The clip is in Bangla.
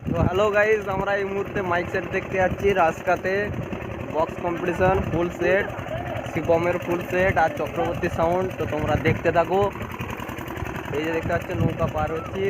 তো হ্যালো গাইজ আমরা এই মুহূর্তে মাইক সেট দেখতে যাচ্ছি রাস্তাতে। বক্স কম্পিটিশন ফুল সেট শিবমের ফুল সেট আর চক্রবর্তী সাউন্ড তো তোমরা দেখতে থাকো। এই যে দেখতে পাচ্ছ, নৌকা পার হচ্ছি।